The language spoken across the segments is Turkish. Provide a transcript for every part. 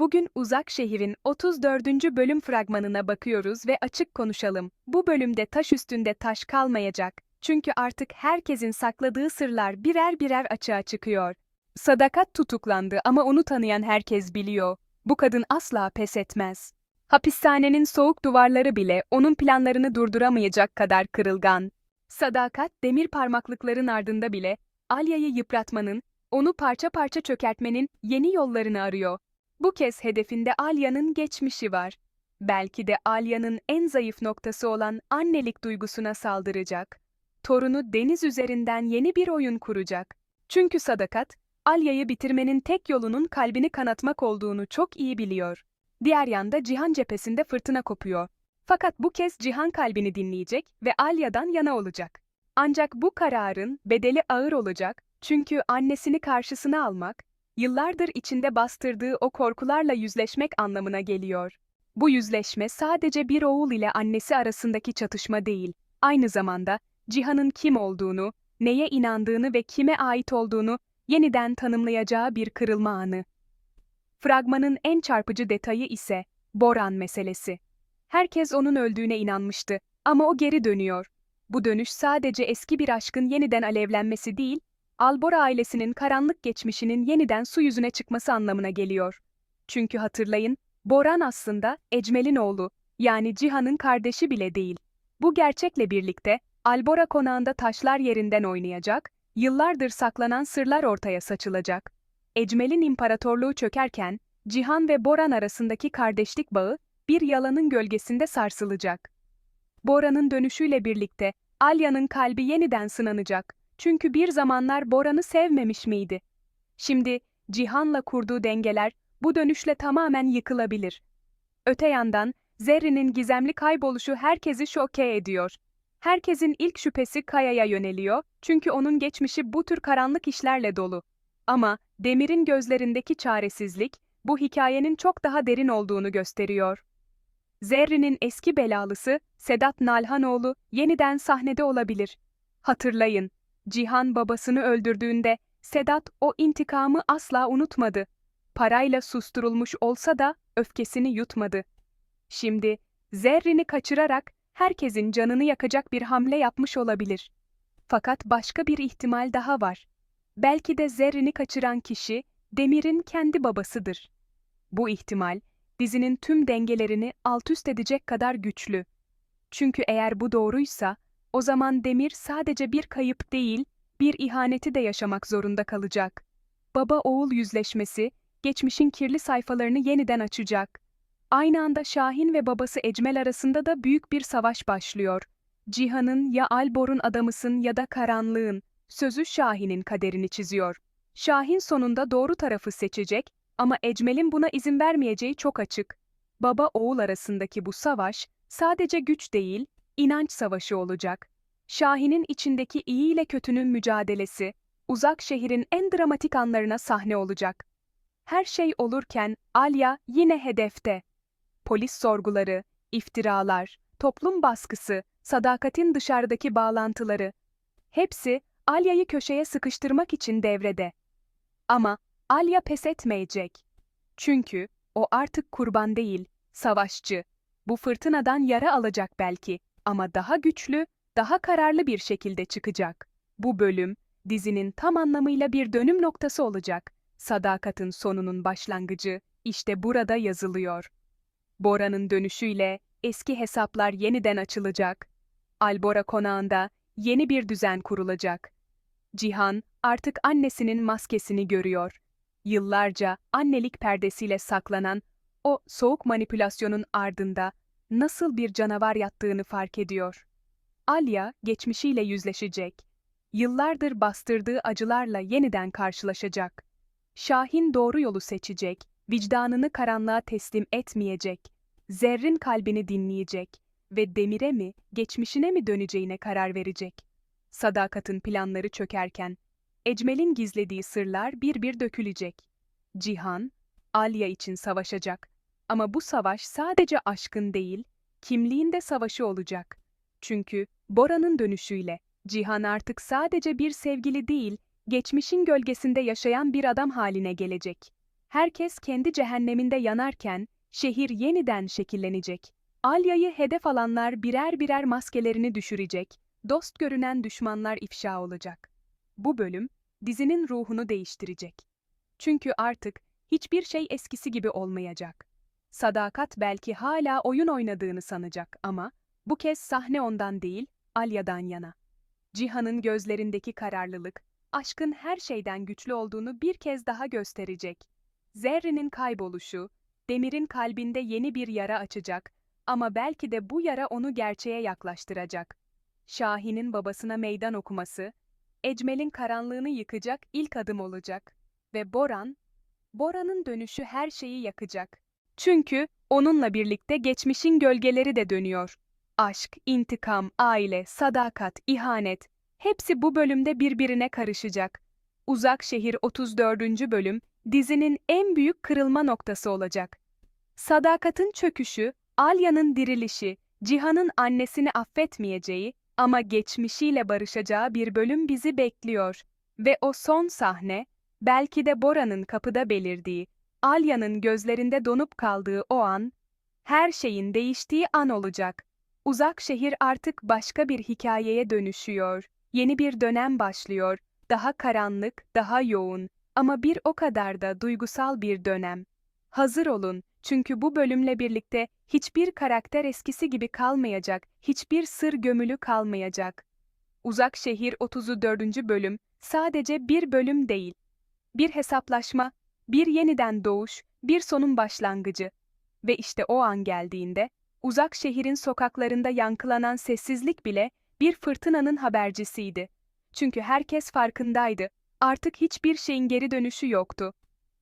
Bugün Uzak Şehir'in 34. bölüm fragmanına bakıyoruz ve açık konuşalım. Bu bölümde taş üstünde taş kalmayacak. Çünkü artık herkesin sakladığı sırlar birer birer açığa çıkıyor. Sadakat tutuklandı ama onu tanıyan herkes biliyor. Bu kadın asla pes etmez. Hapishanenin soğuk duvarları bile onun planlarını durduramayacak kadar kırılgan. Sadakat demir parmaklıkların ardında bile Alya'yı yıpratmanın, onu parça parça çökertmenin yeni yollarını arıyor. Bu kez hedefinde Alya'nın geçmişi var. Belki de Alya'nın en zayıf noktası olan annelik duygusuna saldıracak. Torunu deniz üzerinden yeni bir oyun kuracak. Çünkü Sadakat, Alya'yı bitirmenin tek yolunun kalbini kanatmak olduğunu çok iyi biliyor. Diğer yanda Cihan cephesinde fırtına kopuyor. Fakat bu kez Cihan kalbini dinleyecek ve Alya'dan yana olacak. Ancak bu kararın bedeli ağır olacak çünkü annesini karşısına almak, yıllardır içinde bastırdığı o korkularla yüzleşmek anlamına geliyor. Bu yüzleşme sadece bir oğul ile annesi arasındaki çatışma değil, aynı zamanda Cihan'ın kim olduğunu, neye inandığını ve kime ait olduğunu yeniden tanımlayacağı bir kırılma anı. Fragmanın en çarpıcı detayı ise Boran meselesi. Herkes onun öldüğüne inanmıştı ama o geri dönüyor. Bu dönüş sadece eski bir aşkın yeniden alevlenmesi değil, Albora ailesinin karanlık geçmişinin yeniden su yüzüne çıkması anlamına geliyor. Çünkü hatırlayın, Boran aslında Ecmel'in oğlu, yani Cihan'ın kardeşi bile değil. Bu gerçekle birlikte Albora konağında taşlar yerinden oynayacak, yıllardır saklanan sırlar ortaya saçılacak. Ecmel'in imparatorluğu çökerken, Cihan ve Boran arasındaki kardeşlik bağı bir yalanın gölgesinde sarsılacak. Bora'nın dönüşüyle birlikte Alya'nın kalbi yeniden sınanacak. Çünkü bir zamanlar Boran'ı sevmemiş miydi? Şimdi Cihan'la kurduğu dengeler bu dönüşle tamamen yıkılabilir. Öte yandan Zerrin'in gizemli kayboluşu herkesi şoke ediyor. Herkesin ilk şüphesi Kaya'ya yöneliyor çünkü onun geçmişi bu tür karanlık işlerle dolu. Ama Demir'in gözlerindeki çaresizlik bu hikayenin çok daha derin olduğunu gösteriyor. Zerrin'in eski belalısı Sedat Nalhanoğlu yeniden sahnede olabilir. Hatırlayın, Cihan babasını öldürdüğünde Sedat o intikamı asla unutmadı. Parayla susturulmuş olsa da öfkesini yutmadı. Şimdi Zerrin'i kaçırarak herkesin canını yakacak bir hamle yapmış olabilir. Fakat başka bir ihtimal daha var. Belki de Zerrin'i kaçıran kişi Demir'in kendi babasıdır. Bu ihtimal dizinin tüm dengelerini alt üst edecek kadar güçlü. Çünkü eğer bu doğruysa, o zaman Demir sadece bir kayıp değil, bir ihaneti de yaşamak zorunda kalacak. Baba-oğul yüzleşmesi, geçmişin kirli sayfalarını yeniden açacak. Aynı anda Şahin ve babası Ecmel arasında da büyük bir savaş başlıyor. Cihan'ın ya Albor'un adamısın ya da karanlığın, sözü Şahin'in kaderini çiziyor. Şahin sonunda doğru tarafı seçecek ama Ecmel'in buna izin vermeyeceği çok açık. Baba-oğul arasındaki bu savaş, sadece güç değil, inanç savaşı olacak. Şahin'in içindeki iyi ile kötünün mücadelesi, uzak şehrin en dramatik anlarına sahne olacak. Her şey olurken Alya yine hedefte. Polis sorguları, iftiralar, toplum baskısı, sadakatin dışarıdaki bağlantıları. Hepsi Alya'yı köşeye sıkıştırmak için devrede. Ama Alya pes etmeyecek. Çünkü o artık kurban değil, savaşçı. Bu fırtınadan yara alacak belki ama daha güçlü, daha kararlı bir şekilde çıkacak. Bu bölüm, dizinin tam anlamıyla bir dönüm noktası olacak. Sadakatin sonunun başlangıcı işte burada yazılıyor. Bora'nın dönüşüyle eski hesaplar yeniden açılacak. Albora konağında yeni bir düzen kurulacak. Cihan artık annesinin maskesini görüyor. Yıllarca annelik perdesiyle saklanan o soğuk manipülasyonun ardında nasıl bir canavar yattığını fark ediyor. Alya geçmişiyle yüzleşecek. Yıllardır bastırdığı acılarla yeniden karşılaşacak. Şahin doğru yolu seçecek, vicdanını karanlığa teslim etmeyecek. Zerrin kalbini dinleyecek ve demire mi, geçmişine mi döneceğine karar verecek. Sadakatın planları çökerken, Ecmel'in gizlediği sırlar bir bir dökülecek. Cihan, Alya için savaşacak. Ama bu savaş sadece aşkın değil, kimliğin de savaşı olacak. Çünkü Bora'nın dönüşüyle Cihan artık sadece bir sevgili değil, geçmişin gölgesinde yaşayan bir adam haline gelecek. Herkes kendi cehenneminde yanarken, şehir yeniden şekillenecek. Alya'yı hedef alanlar birer birer maskelerini düşürecek, dost görünen düşmanlar ifşa olacak. Bu bölüm, dizinin ruhunu değiştirecek. Çünkü artık hiçbir şey eskisi gibi olmayacak. Sadakat belki hala oyun oynadığını sanacak ama bu kez sahne ondan değil, Alya'dan yana. Cihan'ın gözlerindeki kararlılık, aşkın her şeyden güçlü olduğunu bir kez daha gösterecek. Zerrin'in kayboluşu, Demir'in kalbinde yeni bir yara açacak ama belki de bu yara onu gerçeğe yaklaştıracak. Şahin'in babasına meydan okuması, Ecmel'in karanlığını yıkacak ilk adım olacak. Ve Boran, Boran'ın dönüşü her şeyi yakacak. Çünkü onunla birlikte geçmişin gölgeleri de dönüyor. Aşk, intikam, aile, sadakat, ihanet, hepsi bu bölümde birbirine karışacak. Uzak Şehir 34. bölüm, dizinin en büyük kırılma noktası olacak. Sadakatın çöküşü, Alya'nın dirilişi, Cihan'ın annesini affetmeyeceği ama geçmişiyle barışacağı bir bölüm bizi bekliyor. Ve o son sahne, belki de Bora'nın kapıda belirdiği, Alya'nın gözlerinde donup kaldığı o an, her şeyin değiştiği an olacak. Uzak şehir artık başka bir hikayeye dönüşüyor. Yeni bir dönem başlıyor. Daha karanlık, daha yoğun ama bir o kadar da duygusal bir dönem. Hazır olun çünkü bu bölümle birlikte hiçbir karakter eskisi gibi kalmayacak, hiçbir sır gömülü kalmayacak. Uzak Şehir 34. bölüm sadece bir bölüm değil. Bir hesaplaşma, bir yeniden doğuş, bir sonun başlangıcı. Ve işte o an geldiğinde, uzak şehrin sokaklarında yankılanan sessizlik bile bir fırtınanın habercisiydi. Çünkü herkes farkındaydı. Artık hiçbir şeyin geri dönüşü yoktu.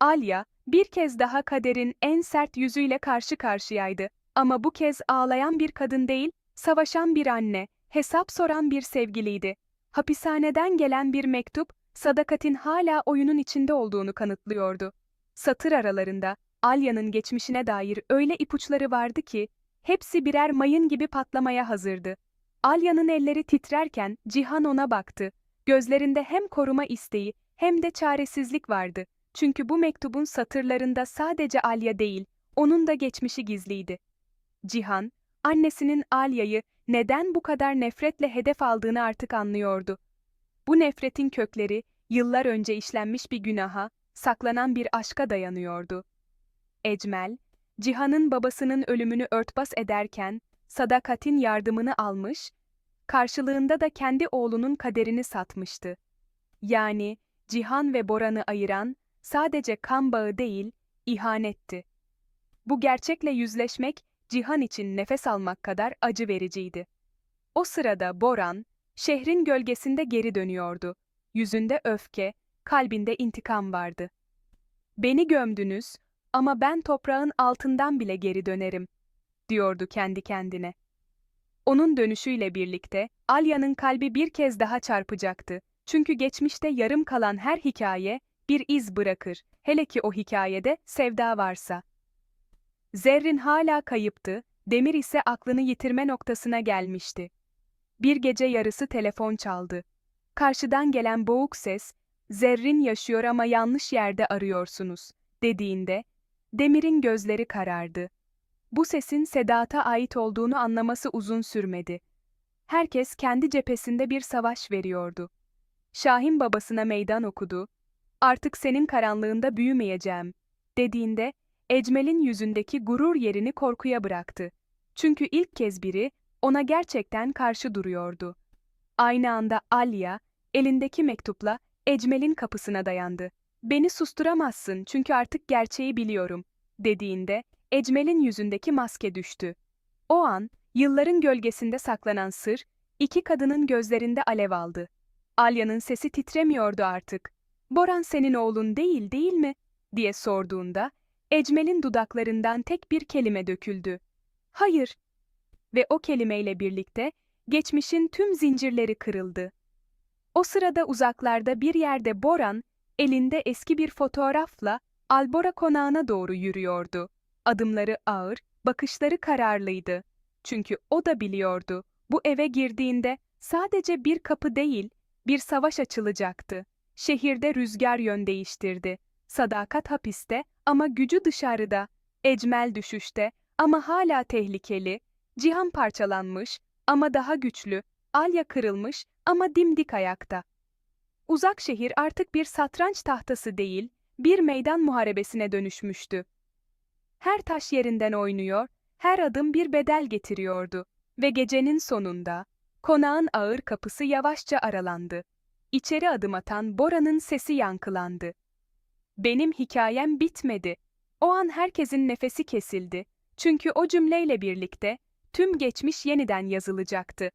Alya, bir kez daha kaderin en sert yüzüyle karşı karşıyaydı. Ama bu kez ağlayan bir kadın değil, savaşan bir anne, hesap soran bir sevgiliydi. Hapishaneden gelen bir mektup, Sadakat'in hala oyunun içinde olduğunu kanıtlıyordu. Satır aralarında, Alya'nın geçmişine dair öyle ipuçları vardı ki, hepsi birer mayın gibi patlamaya hazırdı. Alya'nın elleri titrerken Cihan ona baktı. Gözlerinde hem koruma isteği hem de çaresizlik vardı. Çünkü bu mektubun satırlarında sadece Alya değil, onun da geçmişi gizliydi. Cihan, annesinin Alya'yı neden bu kadar nefretle hedef aldığını artık anlıyordu. Bu nefretin kökleri, yıllar önce işlenmiş bir günaha, saklanan bir aşka dayanıyordu. Ecmel, Cihan'ın babasının ölümünü örtbas ederken, Sadakat'in yardımını almış, karşılığında da kendi oğlunun kaderini satmıştı. Yani, Cihan ve Boran'ı ayıran, sadece kan bağı değil, ihanetti. Bu gerçekle yüzleşmek, Cihan için nefes almak kadar acı vericiydi. O sırada Boran, şehrin gölgesinde geri dönüyordu. Yüzünde öfke, kalbinde intikam vardı. Beni gömdünüz ama ben toprağın altından bile geri dönerim, diyordu kendi kendine. Onun dönüşüyle birlikte Alya'nın kalbi bir kez daha çarpacaktı. Çünkü geçmişte yarım kalan her hikaye bir iz bırakır, hele ki o hikayede sevda varsa. Zerrin hala kayıptı, Demir ise aklını yitirme noktasına gelmişti. Bir gece yarısı telefon çaldı. Karşıdan gelen boğuk ses, Zerrin yaşıyor ama yanlış yerde arıyorsunuz, dediğinde, Demir'in gözleri karardı. Bu sesin Sedat'a ait olduğunu anlaması uzun sürmedi. Herkes kendi cephesinde bir savaş veriyordu. Şahin babasına meydan okudu. Artık senin karanlığında büyümeyeceğim, dediğinde, Ecmel'in yüzündeki gurur yerini korkuya bıraktı. Çünkü ilk kez biri, ona gerçekten karşı duruyordu. Aynı anda Alya, elindeki mektupla Ecmel'in kapısına dayandı. Beni susturamazsın çünkü artık gerçeği biliyorum, dediğinde Ecmel'in yüzündeki maske düştü. O an, yılların gölgesinde saklanan sır, iki kadının gözlerinde alev aldı. Alya'nın sesi titremiyordu artık. Boran senin oğlun değil değil mi? diye sorduğunda, Ecmel'in dudaklarından tek bir kelime döküldü. Hayır. Ve o kelimeyle birlikte, geçmişin tüm zincirleri kırıldı. O sırada uzaklarda bir yerde Boran, elinde eski bir fotoğrafla Albora konağına doğru yürüyordu. Adımları ağır, bakışları kararlıydı. Çünkü o da biliyordu, bu eve girdiğinde sadece bir kapı değil, bir savaş açılacaktı. Şehirde rüzgar yön değiştirdi. Sadakat hapiste ama gücü dışarıda. Ecmel düşüşte ama hala tehlikeli. Cihan parçalanmış ama daha güçlü. Alya kırılmış ama dimdik ayakta. Uzak şehir artık bir satranç tahtası değil, bir meydan muharebesine dönüşmüştü. Her taş yerinden oynuyor, her adım bir bedel getiriyordu ve gecenin sonunda konağın ağır kapısı yavaşça aralandı. İçeri adım atan Bora'nın sesi yankılandı. Benim hikayem bitmedi. O an herkesin nefesi kesildi. Çünkü o cümleyle birlikte tüm geçmiş yeniden yazılacaktı.